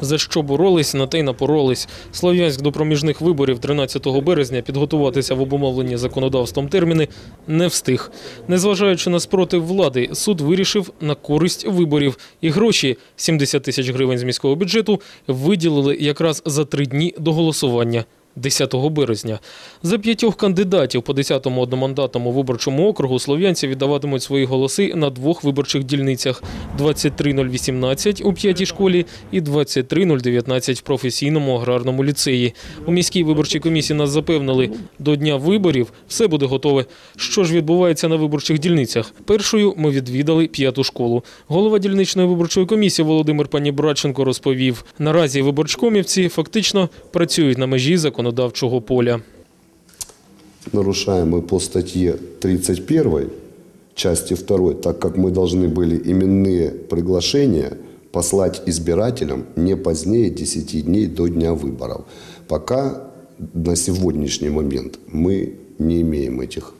За що боролись, на те й напоролись. Слов'янськ до проміжних виборів 13 березня підготуватися в обумовлені законодавством терміни не встиг. Незважаючи на спротив влади, суд вирішив на користь виборів. І гроші 70 тисяч гривень з міського бюджету виділили якраз за три дні до голосування. 10 березня. За п'ятьох кандидатів по 10-му одномандатному виборчому округу слов'янці віддаватимуть свої голоси на двох виборчих дільницях – 23018 у п'ятій школі і 23019 в професійному аграрному ліцеї. У міській виборчій комісії нас запевнили, до дня виборів все буде готове. Що ж відбувається на виборчих дільницях? Першою ми відвідали п'яту школу. Голова дільничної виборчої комісії Володимир Панібраченко розповів, наразі виборчкомівці фактично працюють на межі законодавчого поля. нарушаем мы по статье 31 части 2, так как мы должны были именные приглашения послать избирателям не позднее 10 дней до дня выборов. Пока на сегодняшний момент мы не имеем этих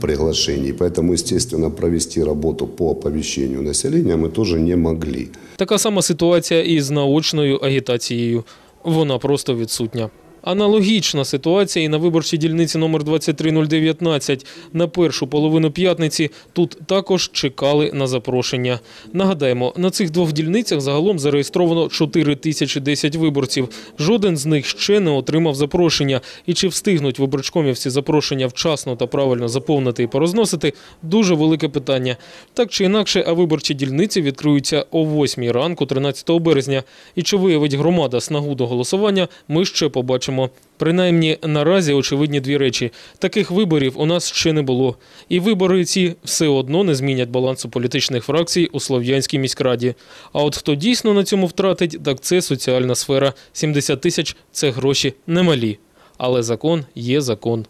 приглашений. Поэтому, естественно, провести работу по оповещению населения мы тоже не могли. Така сама ситуація і з наочною агітацією. Вона просто відсутня. Аналогічна ситуація і на виборчій дільниці номер 23019. На першу половину п'ятниці тут також чекали на запрошення. Нагадаємо, на цих двох дільницях загалом зареєстровано 4 тисячі 10 виборців. Жоден з них ще не отримав запрошення. І чи встигнуть виборчкомівці запрошення вчасно та правильно заповнити і порозносити – дуже велике питання. Так чи інакше, а виборчі дільниці відкриються о 8 ранку 13 березня. І чи виявить громада снагу до голосування, ми ще побачимо. Принаймні наразі очевидні дві речі: таких виборів у нас ще не було, і вибори ці все одно не змінять балансу політичних фракцій у Слов'янській міськраді. А от хто дійсно на цьому втратить, так це соціальна сфера. 70 тисяч це гроші немалі. Але закон є закон.